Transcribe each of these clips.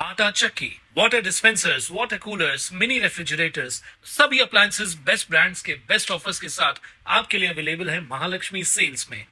आटा, चक्की water dispensers water coolers mini refrigerators सभी appliances best brands के बेस्ट ऑफर्स के साथ आपके लिए अवेलेबल है महालक्ष्मी सेल्स में।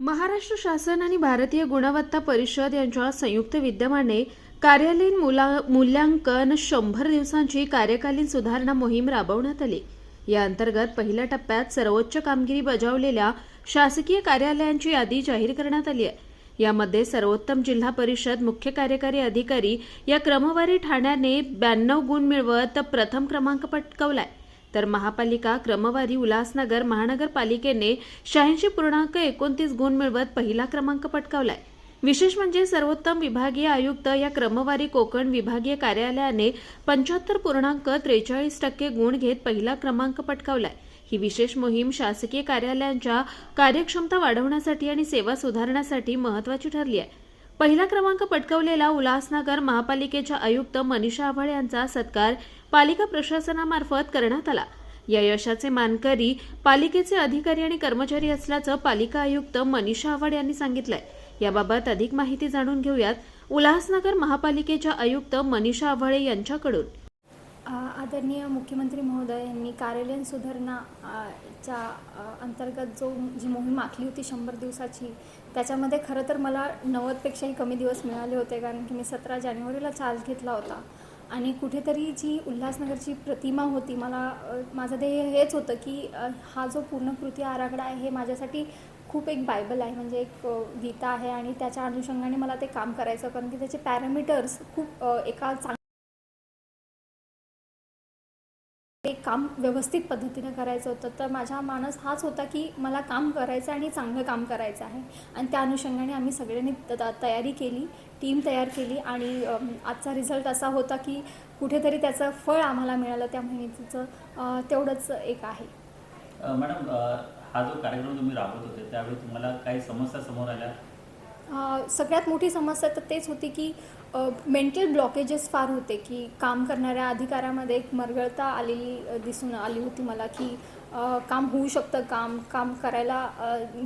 महाराष्ट्र शासन आणि भारतीय गुणवत्ता परिषद यांच्या संयुक्त विद्यमाने कार्यालयीन मुला मूल्यांकन शंभर दिवसांची कार्यकालीन सुधारणा मोहीम राबवण्यात आली. या अंतर्गत पहिल्या टप्प्यात सर्वोच्च कामगिरी बजावलेल्या शासकीय कार्यालयांची यादी जाहीर करण्यात आली आहे. यामध्ये सर्वोत्तम जिल्हा परिषद मुख्य कार्यकारी अधिकारी या क्रमवारी ठाण्याने ब्याण्णव गुण मिळवत प्रथम क्रमांक पटकवलाय. तर महापालिका क्रमवारी उल्हासनगर महानगरपालिकेने शहाऐंशी पूर्णांक एकोणतीस गुण मिळवत पहिला क्रमांक पटकावलाय. विशेष म्हणजे सर्वोत्तम विभागीय आयुक्त या क्रमवारी कोकण विभागीय कार्यालयाने पंच्याहत्तर पूर्णांक त्रेचाळीस टक्के गुण घेत पहिला क्रमांक पटकावलाय. ही विशेष मोहीम शासकीय कार्यालयांच्या कार्यक्षमता वाढवण्यासाठी आणि सेवा सुधारण्यासाठी महत्वाची ठरली आहे. पहिला क्रमांक पटकावलेला उल्हासनगर महापालिकेच्या आयुक्त मनीषा आव्हाड यांचा सत्कार पालिका प्रशासनामार्फत करण्यात आला. या यशाचे मानकरी पालिकेचे अधिकारी आणि कर्मचारी असल्याचं पालिका आयुक्त मनीषा आव्हाड यांनी सांगितलंय. याबाबत अधिक माहिती जाणून घेऊयात उल्हासनगर महापालिकेच्या आयुक्त मनीषा आव्हाळे यांच्याकडून. आदरणीय मुख्यमंत्री महोदय यांनी कार्यालयीन सुधारणा च्या अंतर्गत जो जी मोहीम आखली होती शंभर दिवसाची त्याच्यामध्ये खरं तर मला नव्वदपेक्षाही कमी दिवस मिळाले होते कारण की मी सतरा जानेवारीला चार्ज घेतला होता. आणि कुठेतरी जी उल्हासनगरची प्रतिमा होती मला माझं ध्येय हेच होतं की हा जो पूर्ण कृती आराखडा आहे हे माझ्यासाठी खूप एक बायबल आहे. म्हणजे एक गीता आहे आणि त्याच्या अनुषंगाने मला ते काम करायचं. कारण की त्याचे पॅरामीटर्स खूप एका चांग ते काम व्यवस्थित पद्धतीनं करायचं होतं तर माझा मानस हाच होता की मला काम करायचं आणि चांगलं काम करायचं आहे. आणि त्या अनुषंगाने आम्ही सगळ्यांनी तयारी केली टीम तयार केली आणि आजचा रिझल्ट असा होता की कुठेतरी त्याचं फळ आम्हाला मिळालं त्या मेहनतीचं तेवढंच एक आहे. मॅडम हा जो कार्यक्रम तुम्ही राबवत होते त्यावेळी तुम्हाला काही समस्या समोर आल्या? सगळ्यात मोठी समस्या तर तेच होती की मेंटल ब्लॉकेजेस फार होते की काम करणाऱ्या अधिकाऱ्यामध्ये एक मरगळता आलेली दिसून आली होती मला की काम होऊ शकतं काम काम करायला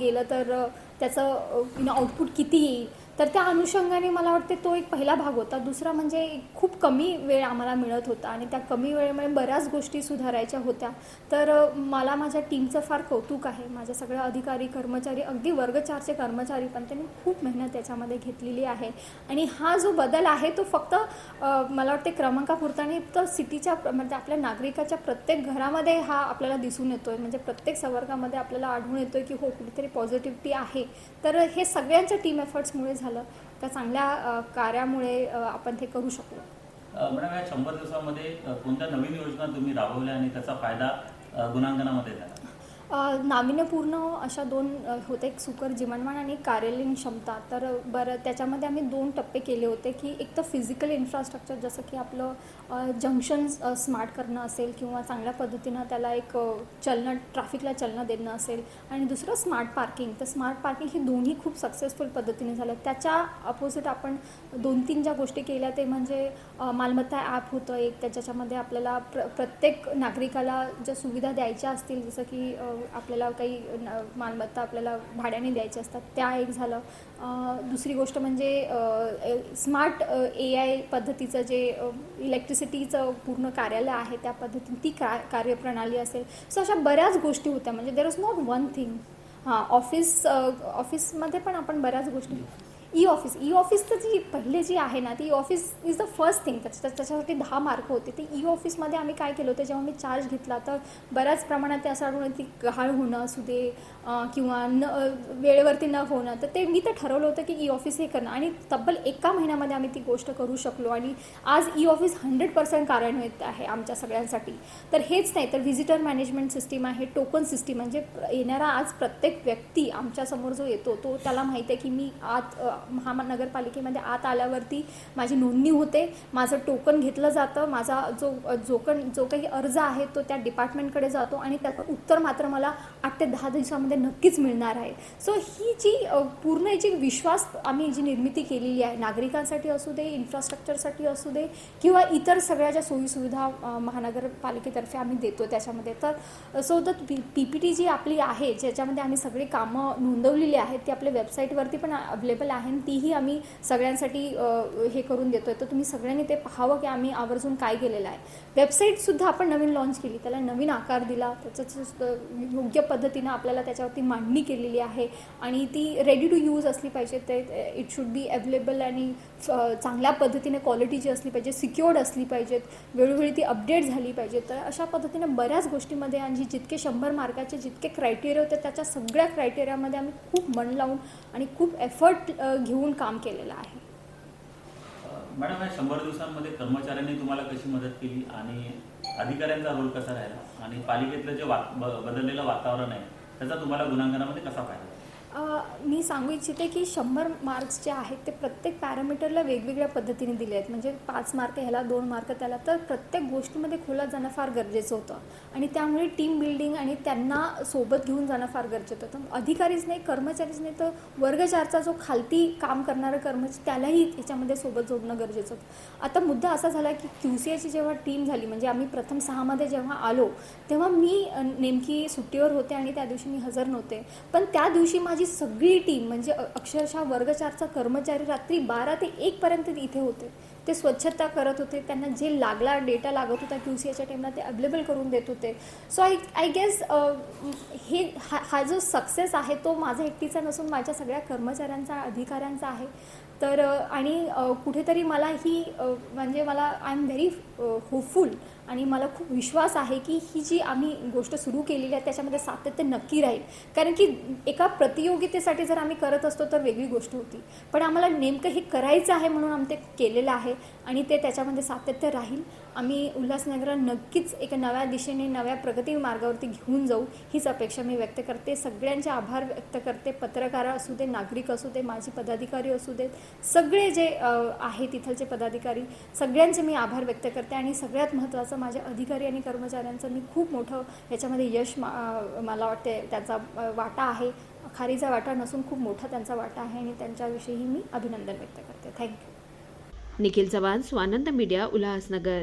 गेलं तर त्याचं आउटपुट किती येईल तर त्या अनुषंगाने मला वाटते तो एक पहिला भाग होता. दुसरा म्हणजे खूप कमी वेळ आम्हाला मिळत होता आणि त्या कमी वेळेमुळे बऱ्याच गोष्टी सुधारायच्या होत्या. तर मला माझ्या टीमचं फार कौतुक आहे. माझ्या सगळ्या अधिकारी कर्मचारी अगदी वर्ग चारचे कर्मचारी पण त्यांनी खूप मेहनत त्याच्यामध्ये घेतलेली आहे. आणि हा जो बदल आहे तो फक्त मला वाटते क्रमांकापुरता नाही तर सिटीच्या म्हणजे आपल्या नागरिकाच्या प्रत्येक घरामध्ये हा आपल्याला दिसून येतो आहे म्हणजे प्रत्येक संवर्गामध्ये आपल्याला आढळून येतो आहे की हो कुठेतरी पॉझिटिव्हिटी आहे. तर हे सगळ्यांच्या टीम एफर्ट्समुळे झालं त्या चांगल्या कार्यामुळे आपण ते करू शकलो मॅडम या शंभर दिवसामध्ये कोणत्या नवीन योजना तुम्ही राबवल्या आणि त्याचा फायदा गुणांकनामध्ये झाला? नाविन्यपूर्ण अशा दोन होते एक सुकर जीवनमान आणि कार्यालयीन क्षमता. तर बरं त्याच्यामध्ये आम्ही दोन टप्पे केले होते की एक तर फिजिकल इन्फ्रास्ट्रक्चर जसं की आपलं जंक्शन स्मार्ट करणं असेल किंवा चांगल्या पद्धतीनं त्याला एक चलनं ट्रॅफिकला चलनं देणं असेल. आणि दुसरं स्मार्ट पार्किंग तर स्मार्ट पार्किंग ही दोन्ही खूप सक्सेसफुल पद्धतीने झालं. त्याच्या अपोजिट आपण दोन तीन ज्या गोष्टी केल्या ते म्हणजे मालमत्ता ॲप होतं एक. त्याच्यामध्ये आपल्याला प्र प्रत्येक नागरिकाला ज्या सुविधा द्यायच्या असतील जसं की आपल्याला काही न- मालमत्ता आपल्याला भाड्याने द्यायच्या असतात त्या एक झालं. दुसरी गोष्ट म्हणजे स्मार्ट ए आय पद्धतीचं जे इलेक्ट्रिसिटीचं पूर्ण कार्यालय आहे त्या पद्धतीने ती का कार्यप्रणाली असेल. सो अशा बऱ्याच गोष्टी होत्या. म्हणजे there is not one thing हां ऑफिस ऑफिसमध्ये पण आपण बऱ्याच गोष्टी ई ऑफिस ई ऑफिसचं जी पहिले जी आहे ना ती e office is the first thing त्याच्या त्याच्यासाठी दहा मार्क होते. ते ई ऑफिसमध्ये आम्ही काय केलं होतं जेव्हा मी चार्ज घेतला तर बऱ्याच प्रमाणात ते असं आढळून ती गहाळ होणं असू दे किंवा न वेळेवरती न होणं. तर ते मी तर ठरवलं होतं की ई ऑफिस हे करणं. आणि तब्बल एका महिन्यामध्ये आम्ही ती गोष्ट करू शकलो. आणि आज ई ऑफिस हंड्रेड पर्सेंट कार्यान्वित आहे आमच्या सगळ्यांसाठी. तर हेच नाही तर व्हिजिटर मॅनेजमेंट सिस्टीम आहे टोकन सिस्टीम म्हणजे येणारा आज प्रत्येक व्यक्ती आमच्यासमोर जो येतो तो त्याला माहिती आहे की मी आत महानगरपालिकेमध्ये आत आल्यावरती माझी नोंदणी होते. माझं टोकन घेतलं जातं. माझा जो जो कण जो काही अर्ज आहे तो त्या डिपार्टमेंटकडे जातो आणि त्याचं उत्तर मात्र मला आठ ते दहा दिवसामध्ये नक्कीच मिळणार आहे. सो ही जी पूर्ण जी विश्वास आम्ही जी निर्मिती केलेली आहे नागरिकांसाठी असू दे इन्फ्रास्ट्रक्चरसाठी असू दे किंवा इतर सगळ्या ज्या सोयीसुविधा महानगरपालिकेतर्फे आम्ही देतो त्याच्यामध्ये तर so the P P P T जी आपली आहे ज्याच्यामध्ये आम्ही सगळी कामं नोंदवलेली आहेत ती आपल्या वेबसाईटवरती पण अवेलेबल आहे. आणि तीही आम्ही सगळ्यांसाठी हे करून देतो आहे तर तुम्ही सगळ्यांनी ते पाहावं की आम्ही आवर्जून काय केलेलं आहे. वेबसाईटसुद्धा आपण नवीन लॉन्च केली. त्याला नवीन आकार दिला. त्याचं योग्य पद्धतीनं आपल्याला त्याच्यावरती मांडणी केलेली आहे. आणि ती रेडी टू यूज असली पाहिजे. ते इट शुड बी अवेलेबल आणि चांगल्या पद्धतीने क्वालिटीची असली पाहिजे सिक्युअर्ड असली पाहिजेत. वेळोवेळी ती अपडेट झाली पाहिजे. तर अशा पद्धतीने बऱ्याच गोष्टीमध्ये आणि जितके शंभर मार्काचे जितके क्रायटेरिया होते त्याच्या सगळ्या क्रायटेरियामध्ये आम्ही खूप मन लावून आणि खूप एफर्ट घेऊन काम केलेलं आहे. मॅडम या शंभर दिवसांमध्ये कर्मचाऱ्यांनी तुम्हाला कशी मदत केली आणि अधिकाऱ्यांचा रोल कसा राहिला? आणि पालिकेतलं जे वा बदललेलं वातावरण आहे त्याचा तुम्हाला गुणांकनामध्ये कसा फायदा मी सांगू इच्छिते की शंभर मार्क्स जे आहेत ते प्रत्येक पॅरामीटरला वेगवेगळ्या पद्धतीने दिले आहेत. म्हणजे पाच मार्क ह्याला दोन मार्क त्याला तर प्रत्येक गोष्टीमध्ये खोलात जाणं फार गरजेचं होतं. आणि त्यामुळे टीम बिल्डिंग आणि त्यांना सोबत घेऊन जाणं फार गरजेचं होतं. अधिकारीच नाही कर्मचारीच नाही तर वर्ग चारचा जो खालती काम करणारा कर्मचारी त्यालाही याच्यामध्ये सोबत जोडणं गरजेचं होतं. आता मुद्दा असा झाला की क्यू सी एची जेव्हा टीम झाली म्हणजे आम्ही प्रथम सहामध्ये जेव्हा आलो तेव्हा मी नेमकी सुट्टीवर होते आणि त्या दिवशी मी हजर नव्हते. पण त्या दिवशी माझी सगळी टीम म्हणजे अक्षरशः वर्ग चारचा कर्मचारी रात्री बारा ते एकपर्यंत इथे होते. ते स्वच्छता करत होते त्यांना जे लागला डेटा लागत होता क्यू सी एच्या टाईमला ते अवेलेबल करून देत होते. सो आय आय गेस हे हा हा जो सक्सेस आहे तो माझा एकटीचा नसून माझ्या सगळ्या कर्मचाऱ्यांचा अधिकाऱ्यांचा आहे. तर आणि कुठेतरी मला ही म्हणजे मला आय एम व्हेरी होपफुल आणि मला खूप विश्वास आहे की ही जी आम्ही गोष्ट सुरू केलेली आहे त्याच्यामध्ये सातत्य नक्की राहील. कारण की एका प्रतियोगितेसाठी जर आम्ही करत असतो तर वेगळी गोष्ट होती. पण आम्हाला नेमकं हे करायचं आहे म्हणून आम्ही ते केलेलं आहे आणि ते त्याच्यामध्ये सातत्य राहील. आम्ही उल्हासनगरला नक्कीच एका नव्या दिशेने नव्या प्रगती मार्गावरती घेऊन जाऊ हीच अपेक्षा मी व्यक्त करते. सगळ्यांचे आभार व्यक्त करते. पत्रकार असू दे नागरिक असू दे माझी पदाधिकारी असू देत सगळे जे आहे तिथलचे पदाधिकारी सगळ्यांचे मी आभार व्यक्त करते आणि सगळ्यात महत्त्वाचं माझ्या अधिकारी आणि कर्मचाऱ्यांचं मी खूप मोठं याच्यामध्ये यश मा मला वाटते त्याचा वाटा आहे. खारीचा वाटा नसून खूप मोठा त्यांचा वाटा आहे आणि त्यांच्याविषयीही मी अभिनंदन व्यक्त करते. Thank you. Nikhil Chavan Swanand media Ulhasnagar.